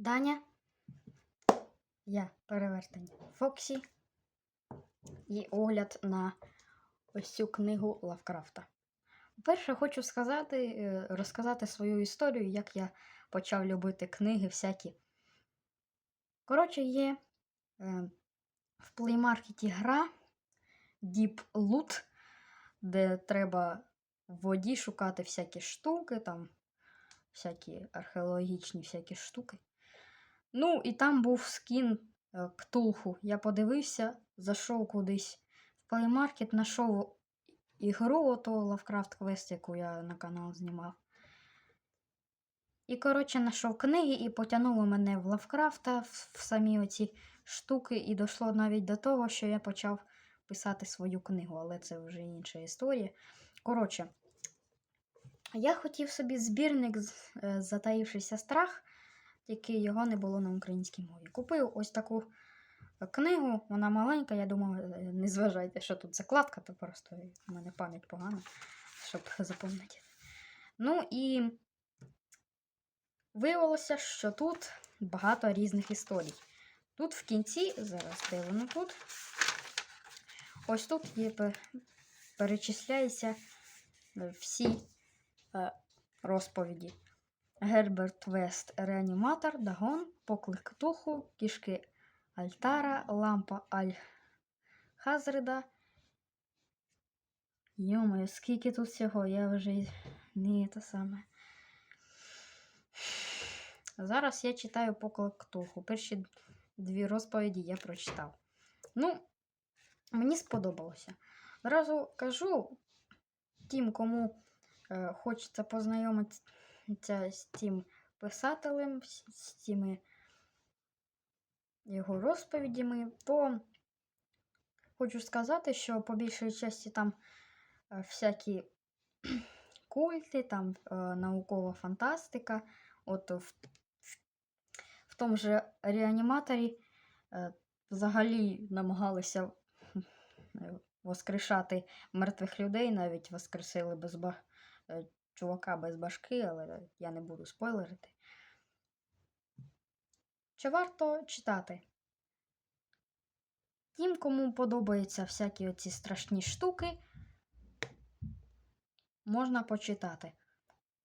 Даня. Я перевертень Фоксі. І огляд на ось цю книгу Лавкрафта. Перше, хочу сказати, е, розказати свою історію, як я почав любити книги всякі. Коротше, є е, в плеймаркеті гра Deep Loot, де треба в воді шукати всякі штуки, там всякі археологічні всякі штуки. Ну, і там був скін е, Ктулху. Я подивився, зайшов кудись в плеймаркет, знайшов ігру ото Lovecraft Quest, яку я на канал знімав. І, коротше, знайшов книги і потягнуло мене в Лавкрафта, в, в самі оці штуки, і дійшло навіть до того, що я почав писати свою книгу, але це вже інша історія. Коротше, я хотів собі збірник е, страх, тільки його не було на українській мові. Купив ось таку е, книгу, вона маленька, я думав, е, не зважайте, що тут закладка, то просто в мене пам'ять погана, щоб запам'ятати. Ну і виявилося, що тут багато різних історій. Тут в кінці, зараз де тут, ось тут є пе- перечисляються е, всі розповіді. Герберт Вест, реаніматор, Дагон, поклик Ктулху, кішки Альтара, лампа Аль Хазрида. Йомаю, скільки тут всього, я вже не те саме. Зараз я читаю поклик Ктулху. Перші дві розповіді я прочитав. Ну, мені сподобалося. Зразу кажу тим, кому е, хочеться познайомитися з тим писателем, з, тими його розповідями, то хочу сказати, що по більшій часті там е, всякі культи, там е, наукова фантастика. От в, в тому же реаніматорі е, взагалі намагалися воскрешати мертвих людей, навіть воскресили без ба... чувака без башки, але я не буду спойлерити. Чи варто читати? Тим, кому подобаються всякі оці страшні штуки, можна почитати.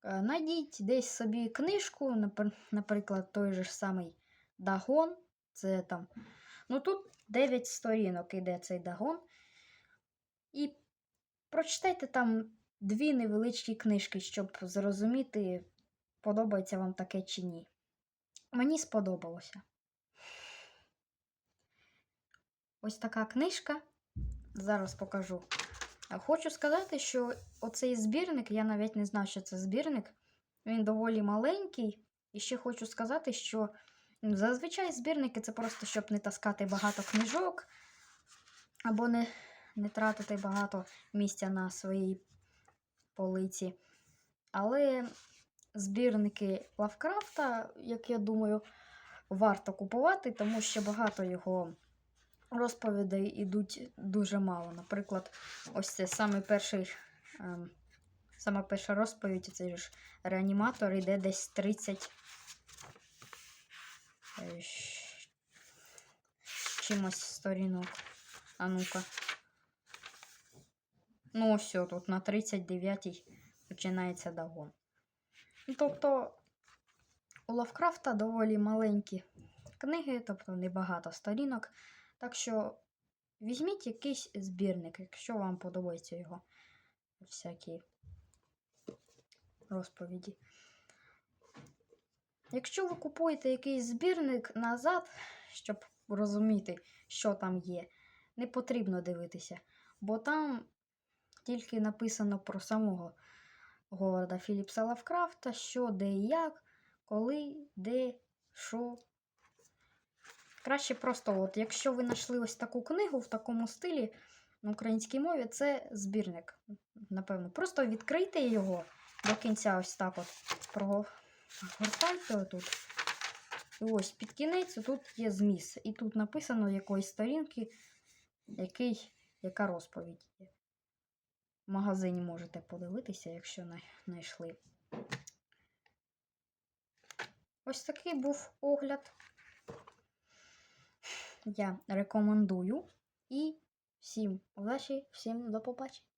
Е, Найдіть десь собі книжку, наприклад, той же ж самий Дагон. Це там. Ну тут 9 сторінок іде цей Дагон. І прочитайте там дві невеличкі книжки, щоб зрозуміти, подобається вам таке чи ні. Мені сподобалося. Ось така книжка. Зараз покажу. Хочу сказати, що оцей збірник, я навіть не знаю, що це збірник. Він доволі маленький. І ще хочу сказати, що зазвичай збірники це просто щоб не таскати багато книжок, або не, не тратити багато місця на своїй полиці. Але збірники Лавкрафта, як я думаю, варто купувати, тому що багато його розповідей ідуть дуже мало. Наприклад, ось це саме перший, ем, сама перша розповідь, цей ж реаніматор іде десь 30 е, чимось сторінок. А ну-ка. Ну, ось тут на 39-й починається дагон. Ну, Тобто у Лавкрафта доволі маленькі книги, тобто небагато сторінок. Так що візьміть якийсь збірник, якщо вам подобаються його всякі розповіді. Якщо ви купуєте якийсь збірник назад, щоб розуміти, що там є, не потрібно дивитися, бо там тільки написано про самого Говарда Філіпса Лавкрафта, що, де і як, коли, де, що. Краще просто, от, якщо ви знайшли ось таку книгу в такому стилі на українській мові, це збірник. Напевно, просто відкрийте його до кінця, ось так от прогортайте отут. І ось під кінець тут є зміст. І тут написано якоїсь сторінки, який, яка розповідь є. В магазині можете подивитися, якщо не знайшли. ось такий був огляд. Я рекомендую. І всім удачі, всім до побачення.